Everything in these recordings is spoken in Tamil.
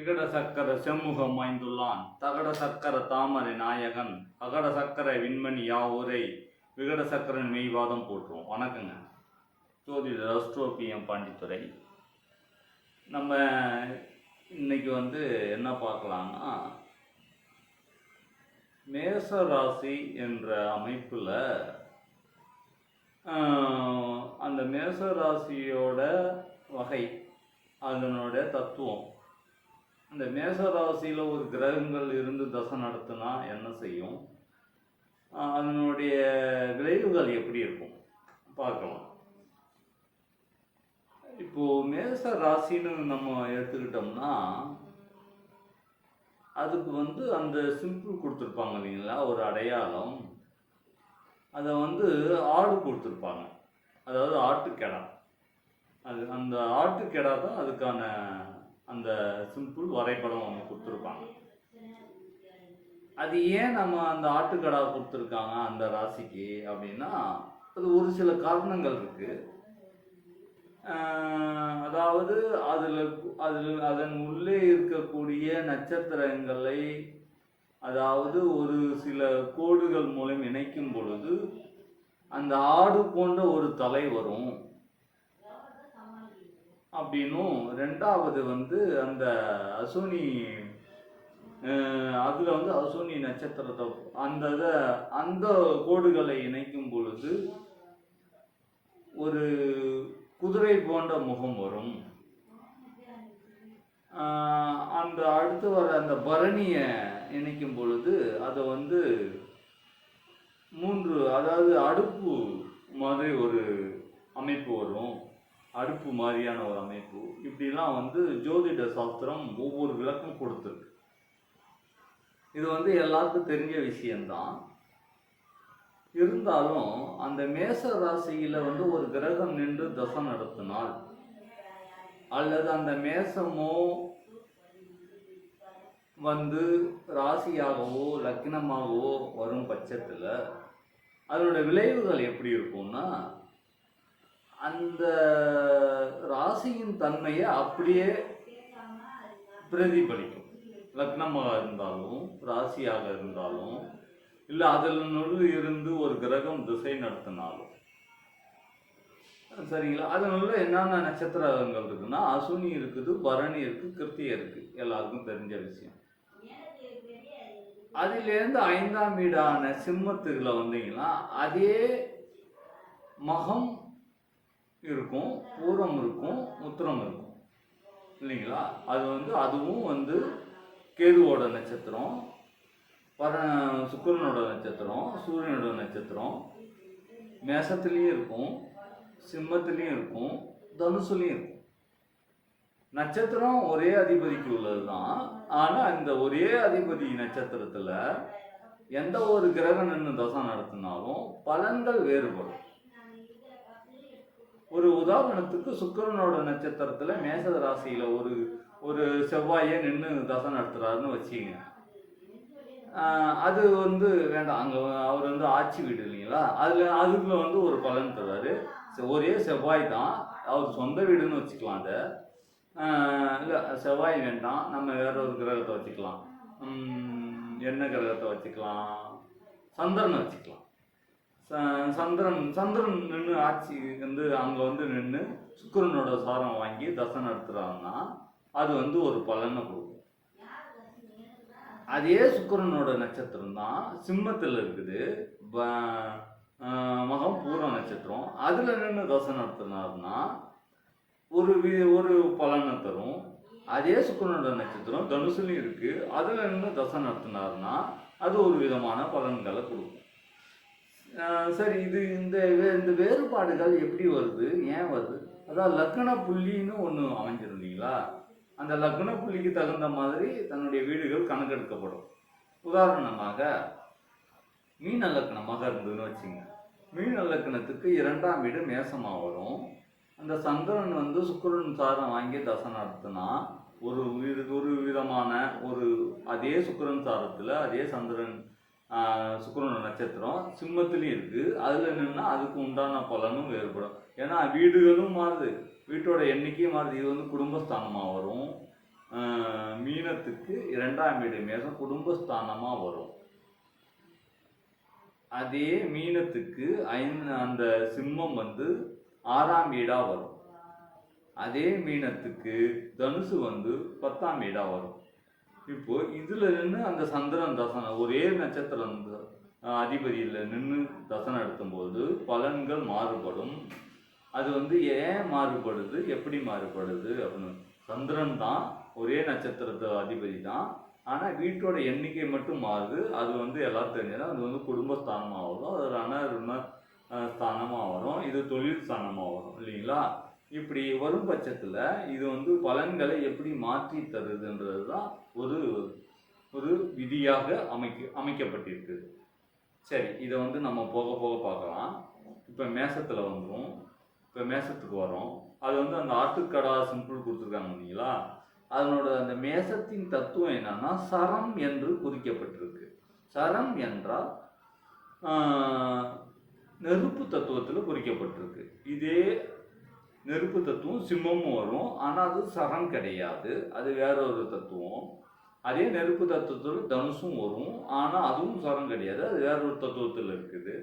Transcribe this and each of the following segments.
திகட சக்கர செம்முகம் வாய்ந்துள்ளான் தகட சக்கர தாமரை நாயகன் அகட சக்கர விண்மணி யாவூரை விகட சக்கரன் மெய்வாதம் போட்டுரும் வணக்கங்க. ஜோதிடர் அஸ்ட்ரோபியம் பாண்டித்துறை. நம்ம இன்னைக்கு வந்து என்ன பார்க்கலாம்னா மேச ராசி என்ற அமைப்பில் அந்த மேச ராசியோட வகை அதனோட தத்துவம். அந்த மேச ராசியில் ஒரு கிரகங்கள் இருந்து தசை நடத்தினா என்ன செய்யும்? அதனுடைய விளைவுகள் எப்படி இருக்கும்? பார்க்கலாம். இப்போ மேச ராசின்னு நம்ம எடுத்துக்கிட்டோம்னா அதுக்கு வந்து அந்த சிம்பிள் கொடுத்துருப்பாங்க இல்லைங்களா? ஒரு அடையாளம். அதை வந்து ஆடு கொடுத்துருப்பாங்க. அதாவது ஆட்டுக்கெடா. அது அந்த ஆட்டுக்கெடா தான் அதுக்கான அந்த சிம்பிள் வரைபடம் அவங்க கொடுத்துருப்பாங்க. அது ஏன் நம்ம அந்த ஆட்டுக்கடா கொடுத்துருக்காங்க அந்த ராசிக்கு அப்படின்னா அது ஒரு சில காரணங்கள் இருக்கு. அதாவது அதில் அதில் அதன் உள்ளே இருக்கக்கூடிய நட்சத்திரங்களை அதாவது ஒரு சில கோடுகள் மூலம் இணைக்கும் பொழுது அந்த ஆடு போன்ற ஒரு தலை வரும். அப்படின்னும் ரெண்டாவது வந்து அந்த அசுனி அதில் வந்து அசுனி நட்சத்திரத்தை அந்த இதை அந்த கோடுகளை இணைக்கும் பொழுது ஒரு குதிரை போன்ற முகம் வரும். அந்த அடுத்து வர அந்த பரணியை இணைக்கும் பொழுது அதை வந்து மூன்று அதாவது அடுப்பு மாதிரி ஒரு அமைப்பு வரும். அடுப்பு மாதிரியான ஒரு அமைப்பு. இப்படிலாம் வந்து ஜோதிட சாஸ்திரம் ஒவ்வொரு விளக்கம் கொடுத்துருக்கு. இது வந்து எல்லாருக்கும் தெரிஞ்ச விஷயம்தான். இருந்தாலும் அந்த மேச ராசியில் வந்து ஒரு கிரகம் நின்று தசை நடத்தினால் அல்லது அந்த மேசமோ வந்து ராசியாகவோ லக்னமாகவோ வரும் பட்சத்தில் அதனோட விளைவுகள் எப்படி இருக்கும்னா அந்த ராசியின் தன்மையை அப்படியே பிரதிபலிக்கும். லக்னமாக இருந்தாலும் ராசியாக இருந்தாலும் இல்லை அதனுள் இருந்து ஒரு கிரகம் திசை நடத்தினாலும். சரிங்களா? அதனால என்னென்ன நட்சத்திரங்கள் இருக்குன்னா அசுனி இருக்குது பரணி இருக்குது கிருத்திகை இருக்குது எல்லாருக்கும் தெரிஞ்ச விஷயம். அதிலேருந்து ஐந்தாம் வீடான சிம்மத்துக்குள்ள வந்தீங்கன்னா அதே மகம் இருக்கும் பூரம் இருக்கும் உத்திரம் இருக்கும். இல்லைங்களா? அது வந்து அதுவும் வந்து கேதுவோட நட்சத்திரம் பர சுக்கிரனோட நட்சத்திரம் சூரியனோட நட்சத்திரம். மேசத்துலேயும் இருக்கும் சிம்மத்துலேயும் இருக்கும் தனுசுலேயும் இருக்கும். நட்சத்திரம் ஒரே அதிபதிக்கு உள்ளது தான் ஆனால் இந்த ஒரே அதிபதி நட்சத்திரத்தில் எந்த ஒரு கிரகம் நின்று தசை நடத்தினாலும் பலன்கள் வேறுபடும். ஒரு உதாரணத்துக்கு சுக்கிரனோட நட்சத்திரத்துல மேச ராசியில ஒரு ஒரு செவ்வாயே நின்று தசை நடத்துறாருன்னு வச்சுங்க அது வந்து வேண்டாம். அங்கே அவர் வந்து ஆட்சி வீடு இல்லைங்களா? அதில் அதுக்குள்ள வந்து ஒரு பலன் தருவாரு. ஒரே செவ்வாய் தான். அவர் சொந்த வீடுன்னு வச்சுக்கலாம் அதை. இல்லை செவ்வாய் வேண்டாம். நம்ம வேற ஒரு கிரகத்தை வச்சுக்கலாம். என்ன கிரகத்தை வச்சுக்கலாம்? சந்திரனை வச்சுக்கலாம். சந்திரன் சந்திரன் நின்று ஆட்சி வந்து அங்கே வந்து நின்று சுக்கரனோட சாரம் வாங்கி தசை நடத்துகிறாங்கன்னா அது வந்து ஒரு பலனை கொடுக்கும். அதே சுக்கரனோட நட்சத்திரம் தான் சிம்மத்தில் இருக்குது. ப- மகம் பூர நட்சத்திரம். அதில் நின்று தசை நடத்தினார்னா ஒரு வி ஒரு பலனை தரும். அதே சுக்கரனோட நட்சத்திரம் தனுசுலையும் இருக்குது அதில் நின்று தசை நடத்தினார்னா அது ஒரு விதமான பலன்களை கொடுக்கும். சரி இது இந்த இந்த வேறுபாடுகள் எப்படி வருது? ஏன் வருது? அதான் லக்ன புள்ளின்னு ஒன்று அமைஞ்சிருந்தீங்களா? அந்த லக்ன புள்ளிக்கு தகுந்த மாதிரி தன்னுடைய வீடுகள் கணக்கெடுக்கப்படும். உதாரணமாக மீன லக்னமாக இருந்ததுன்னு வச்சுங்க. மீன லக்னத்துக்கு இரண்டாம் வீடு மேசமாக வரும். அந்த சந்திரன் வந்து சுக்கரன் சாரம் வாங்கி தசை நடத்தினா ஒரு வி- ஒரு விதமான ஒரு அதே சுக்கரன் சாரத்தில் அதே சந்திரன் சுக்கிரன் நட்சத்திரம் சிம்மத்துலேயும் இருக்குது அதில் நின்னா அதுக்கு உண்டான பலனும் வேறுபடும். ஏன்னா வீடுகளும் மாறுது. வீட்டோட எண்ணிக்கையும் மாறுது. இது வந்து குடும்பஸ்தானமாக வரும். மீனத்துக்கு இரண்டாம் வீடு மேசம் குடும்பஸ்தானமாக வரும். அதே மீனத்துக்கு ஐந்து அந்த சிம்மம் வந்து ஆறாம் வீடாக வரும். அதே மீனத்துக்கு தனுசு வந்து பத்தாம் வீடாக வரும். இப்போ இதுல நின்று அந்த சந்திரன் தசனம் ஒரே நட்சத்திரம் அதிபதியில் நின்று தசனம் எடுக்கும்போது பலன்கள் மாறுபடும். அது வந்து ஏன் மாறுபடுது? எப்படி மாறுபடுது? அப்படின்னு சந்திரன் தான் ஒரே நட்சத்திரத்து அதிபதி தான். ஆனால் வீட்டோட எண்ணிக்கை மட்டும் மாறுது. அது வந்து எல்லாரும் தெரிஞ்சதுனா அது வந்து குடும்பஸ்தானமாக வரும். அது ரண ருண ஸ்தானமாக வரும். இது தொழில் ஸ்தானமாக வரும் இல்லைங்களா? இப்படி வரும் பட்சத்தில் இது வந்து பலன்களை எப்படி மாற்றி தருதுன்றது தான் ஒரு ஒரு விதியாக அமைக்க அமைக்கப்பட்டிருக்குது சரி இதை வந்து நம்ம போக போக பார்க்கலாம். இப்போ மேசத்தில் வந்துடும் இப்போ மேசத்துக்கு வரோம் அது வந்து அந்த ஆட்டுக்கடா சிம்பிள் கொடுத்துருக்காங்க இல்லைங்களா? அதனோட அந்த மேசத்தின் தத்துவம் என்னன்னா சரம் என்று குறிக்கப்பட்டிருக்கு சரம் என்றால் நெருப்பு தத்துவத்தில் குறிக்கப்பட்டிருக்கு இதே நெருப்பு தத்துவம் சிம்மமும் வரும். ஆனால் அது சரம் கிடையாது. அது வேற ஒரு தத்துவம். அதே நெருப்பு தத்துவத்தில் தனுசும் வரும். ஆனால் அதுவும் சரம் கிடையாது. அது வேற ஒரு தத்துவத்தில் இருக்குது.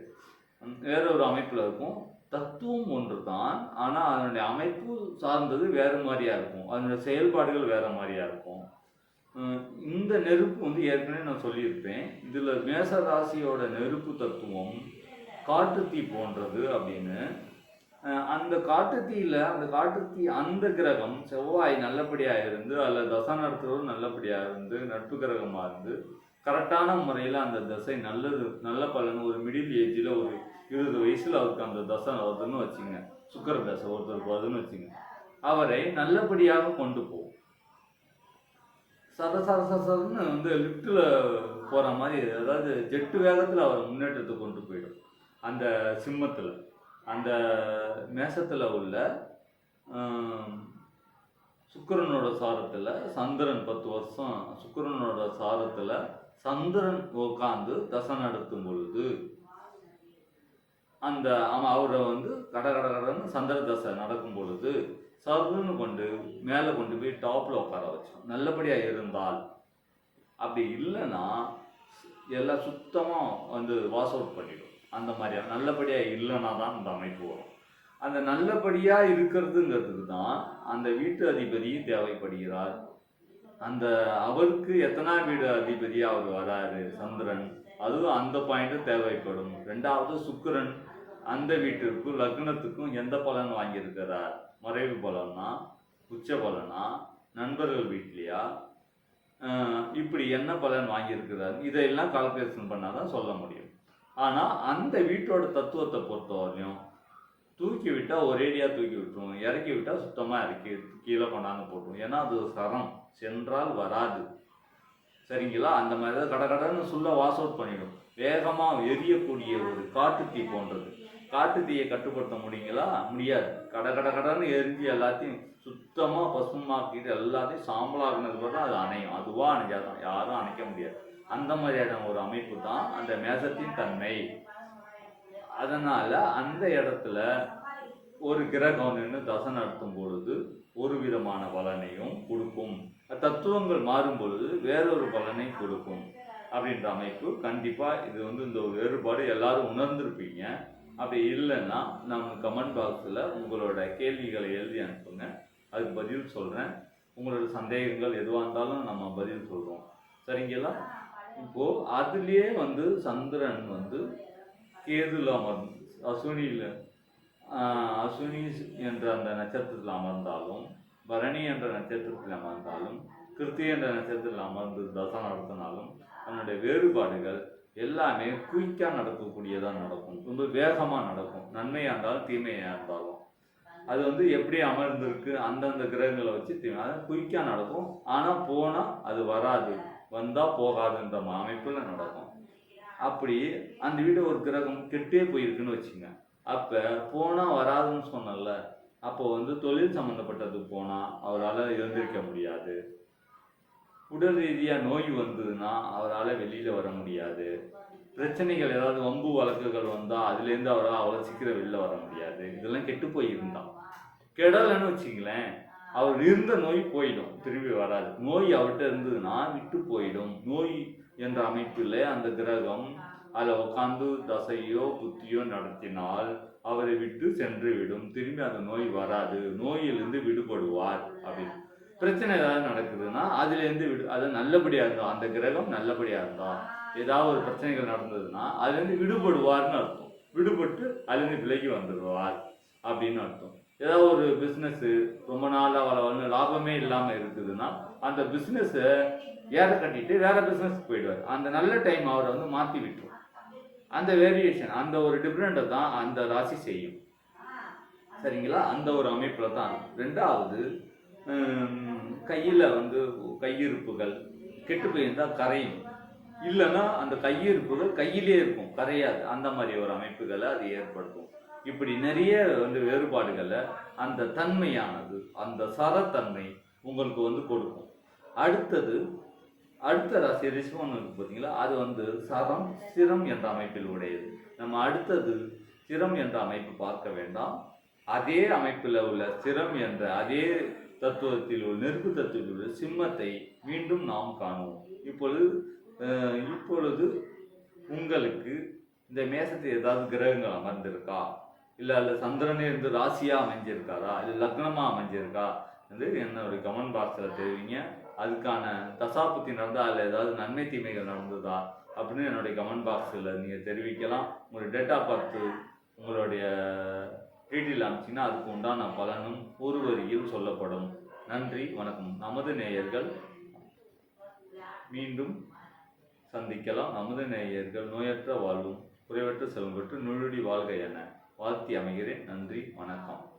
வேற ஒரு அமைப்பில் இருக்கும். தத்துவம் ஒன்று தான் ஆனால் அதனுடைய அமைப்பு சார்ந்தது வேறு மாதிரியாக இருக்கும். அதனுடைய செயல்பாடுகள் வேறு மாதிரியாக இருக்கும். இந்த நெருப்பு வந்து ஏற்கனவே நான் சொல்லியிருப்பேன். இதில் மேச ராசியோட நெருப்பு தத்துவம் காட்டுத்தீ போன்றது அப்படின்னு. அந்த காட்டுத்தீயில் அந்த காட்டுத்தீ அந்த கிரகம் செவ்வாய் நல்லபடியாக இருந்து அல்லது தசை நடத்துறவர் நல்லபடியாக இருந்து நட்பு கிரகமாக இருந்து கரெக்டான முறையில் அந்த தசை நல்லது நல்ல பலன் ஒரு மிடில் ஏஜில் ஒரு இருபது வயசில் அவருக்கு அந்த தசை வருதுன்னு வச்சுங்க சுக்கர தசை ஒருத்தருக்கு வருதுன்னு வச்சுங்க அவரை நல்லபடியாக கொண்டு போகும். சத சத சதன்னு வந்து லிஃப்ட்டில் போகிற மாதிரி அதாவது ஜெட்டு வேகத்தில் அவரை முன்னேற்றத்தை கொண்டு போயிடும். அந்த சிம்மத்தில். அந்த மேசத்தில் உள்ள சுக்கரனோட சாரத்தில் சந்திரன் பத்து வருஷம் சுக்கரனோட சாரத்தில் சந்திரன் உட்காந்து தசை நடத்தும் பொழுது அந்த அவன் அவரை வந்து கட கட கடன்னு சந்திர தசை நடக்கும் பொழுது சருன்னு கொண்டு மேலே கொண்டு போய் டாப்பில் உட்கார வச்சோம் நல்லபடியாக இருந்தால். அப்படி இல்லைன்னா எல்லாம் சுத்தமாக வந்து வாஷ் அவுட் பண்ணிடும். அந்த மாதிரியா? நல்லபடியாக இல்லைன்னா தான் அந்த அமைப்பு வரும். அந்த நல்லபடியாக இருக்கிறதுங்கிறதுக்கு தான் அந்த வீட்டு அதிபதி தேவைப்படுகிறார். அந்த அவருக்கு எத்தனா வீடு அதிபதியாக அவர் வராரு? சந்திரன். அதுவும் அந்த பாயிண்ட்டும் தேவைப்படும். ரெண்டாவது சுக்கிரன் அந்த வீட்டிற்கும் லக்னத்துக்கும் எந்த பலன் வாங்கியிருக்கிறார்? மறைவு பலனா? உச்ச பலனா? நண்பர்கள் வீட்லையா? இப்படி என்ன பலன் வாங்கியிருக்கிறார்? இதையெல்லாம் கால்குலேஷன் பண்ணால் தான் சொல்ல முடியும். ஆனால் அந்த வீட்டோட தத்துவத்தை பொறுத்தவரையும் தூக்கி விட்டால் ஒரேடியாக தூக்கி விட்டுரும் இறக்கி விட்டால் சுத்தமாக இறக்கி கீழே கொண்டாந்து போட்டுரும். ஏன்னா அது சரம். சென்றால் வராது. சரிங்களா? அந்த மாதிரி தான் கடகடன்னு சொல்ல வாஷ் அவுட் பண்ணிடும். வேகமாக எரியக்கூடிய ஒரு காட்டுத்தீ போன்றது. காட்டுத்தீயை கட்டுப்படுத்த முடியுங்களா? முடியாது. கட கட கடன்னு எரிஞ்சு எல்லாத்தையும் சுத்தமாக பசுமாக்கிட்டு எல்லாத்தையும் சாம்பலாகினது தான் அது அணையும். அதுவாக அணைஞ்சாதான். யாரும் அணைக்க முடியாது. அந்த மாதிரியான ஒரு அமைப்பு தான் அந்த மேசத்தின் தன்மை. அதனால அந்த இடத்துல ஒரு கிரகம் நின்று தசை நடத்தும் பொழுது ஒரு விதமான பலனையும் கொடுக்கும். தத்துவங்கள் மாறும் பொழுது வேறொரு பலனை கொடுக்கும் அப்படின்ற அமைப்பு. கண்டிப்பாக இது வந்து இந்த ஒரு வேறுபாடு எல்லாரும் உணர்ந்திருப்பீங்க. அப்படி இல்லைன்னா நம்ம கமெண்ட் பாக்ஸில் உங்களோட கேள்விகளை எழுதி அனுப்புங்க. அதுக்கு பதில் சொல்கிறேன் உங்களோட சந்தேகங்கள் எதுவாக இருந்தாலும் நம்ம பதில் சொல்கிறோம் சரிங்களா? இப்போ அதுலயே வந்து சந்திரன் வந்து கேதுல அமர்ந்து அஸ்வினியில் அசுனி என்ற அந்த நட்சத்திரத்தில் அமர்ந்தாலும் பரணி என்ற நட்சத்திரத்தில் அமர்ந்தாலும் கிருத்தி என்ற நட்சத்திரத்தில் அமர்ந்து தசை நடத்தினாலும் தன்னுடைய வேறுபாடுகள் எல்லாமே குயிக்காக நடக்கக்கூடியதாக நடக்கும். ரொம்ப வேகமாக நடக்கும். நன்மையாக இருந்தாலும் தீமையாக இருந்தாலும். அது வந்து எப்படி அமர்ந்திருக்கு அந்தந்த கிரகங்களை வச்சு தீமை குயிக்காக நடக்கும். ஆனால் போனால் அது வராது. வந்தால் போகாதுன்ற அமைப்பில் நடக்கும். அப்படி அந்த வீடு ஒரு கிரகம் கெட்டே போயிருக்குன்னு வச்சுங்க. அப்போ போனால் வராதுன்னு சொன்னல அப்போ வந்து தொழில் சம்மந்தப்பட்டது போனால் அவரால் எழுந்திருக்க முடியாது. உடல் ரீதியாக நோய் வந்ததுன்னா அவரால் வெளியில் வர முடியாது. பிரச்சனைகள் ஏதாவது வம்பு வழக்குகள் வந்தால் அதுலேருந்து அவரால் அவ்வளோ சீக்கிரம் வெளில வர முடியாது. இதெல்லாம் கெட்டு போயிருந்தான் கெடலைன்னு வச்சுங்களேன். அவர் இருந்த நோய் போயிடும் திரும்பி வராது. நோய் அவர்கிட்ட இருந்ததுன்னா விட்டு போயிடும். நோய் என்ற அமைப்பில் அந்த கிரகம் அதில் உட்காந்து தசையோ புத்தியோ நடத்தினால் அவரை விட்டு சென்று விடும். திரும்பி அந்த நோய் வராது. நோயிலிருந்து விடுபடுவார் அப்படின்னு. பிரச்சனை ஏதாவது நடக்குதுன்னா அதுலேருந்து விடு அது நல்லபடியாக இருந்தோம் அந்த கிரகம் நல்லபடியாக இருந்தோம் ஏதாவது ஒரு பிரச்சனைகள் நடந்ததுன்னா அதுலேருந்து விடுபடுவார்னு அர்த்தம். விடுபட்டு அதுலேருந்து விலகி வந்துடுவார் அப்படின்னு அர்த்தம். ஏதாவது ஒரு பிஸ்னஸ் ரொம்ப நாளாக வள வளர்ந்து லாபமே இல்லாமல் இருக்குதுன்னா அந்த பிஸ்னஸை ஏற கட்டிட்டு வேற பிஸ்னஸ் போயிடுவார். அந்த நல்ல டைம் அவரை வந்து மாற்றி விட்டுரும். அந்த வேரியேஷன் அந்த ஒரு டிஃப்ரெண்ட்டை தான் அந்த ராசி செய்யும். சரிங்களா? அந்த ஒரு அமைப்பில் தான். ரெண்டாவது கையில் வந்து கையிருப்புகள் கெட்டு போயிருந்தால் கரையும். இல்லைன்னா அந்த கையிருப்புகள் கையிலே இருக்கும். கரையாது. அந்த மாதிரி ஒரு அமைப்புகளை அது ஏற்படுத்தும். இப்படி நிறைய வந்து வேறுபாடுகளை அந்த தன்மையானது அந்த சரத்தன்மை உங்களுக்கு வந்து கொடுக்கும். அடுத்தது அடுத்த ராசி ரிஷபம் இருக்கு பார்த்தீங்களா அது வந்து சரம் சிரம் என்ற அமைப்பில் உடையது. நம்ம அடுத்தது சிரம் என்ற அமைப்பு பார்க்க வேண்டாம். அதே அமைப்பில் உள்ள சிரம் என்ற அதே தத்துவத்தில் உள்ள நெருப்பு தத்துவத்தில் உள்ள சிம்மத்தை மீண்டும் நாம் காணுவோம். இப்பொழுது இப்பொழுது உங்களுக்கு இந்த மேசத்தில் ஏதாவது கிரகங்கள் அமர்ந்திருக்கா? இல்லை அதில் சந்திரனே இருந்து ராசியாக அமைஞ்சிருக்காரா? இல்லை லக்னமாக அமைஞ்சிருக்கா? வந்து என்னோட கமெண்ட் பாக்ஸில் தெரிவிங்க. அதுக்கான தசாபுத்தி நடந்தா அதில் ஏதாவது நன்மை தீமைகள் நடந்ததா? அப்படின்னு என்னுடைய கமெண்ட் பாக்ஸில் நீங்கள் தெரிவிக்கலாம். உங்களுடைய டேட்டா பார்த்து உங்களுடைய டீட்டெயில் அனுப்பிச்சிங்கன்னா அதுக்கு உண்டான பலனும் ஒரு வரியில் சொல்லப்படும். நன்றி வணக்கம். நமது நேயர்கள் மீண்டும் சந்திக்கலாம். நமது நேயர்கள் நோயற்ற வாழ்வும் குறைவற்ற செல்வம் பெற்று நுழுடி வாழ்க என. வாழ்த்தி அமைகிறேன். நன்றி வணக்கம்.